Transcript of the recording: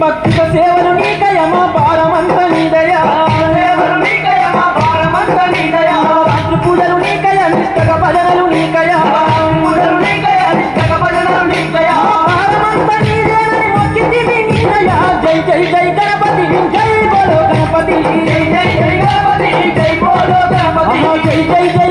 భక్తిక సేవను నీకయమ పారమంత నీదయా. సేవను నీకయమ పారమంత నీదయా. రాత్రి పూజలు నీకయ నిష్టక భజనలు నీకయ. పూజలు నీకయ నిష్టక భజనలు నీకయ. పారమంత నీదేనని మొక్కితివి నీదయా. జై జై జై గణపతి జై బోలో గణపతి. జై జై జై గణపతి జై బోలో గణపతి. జై జై జై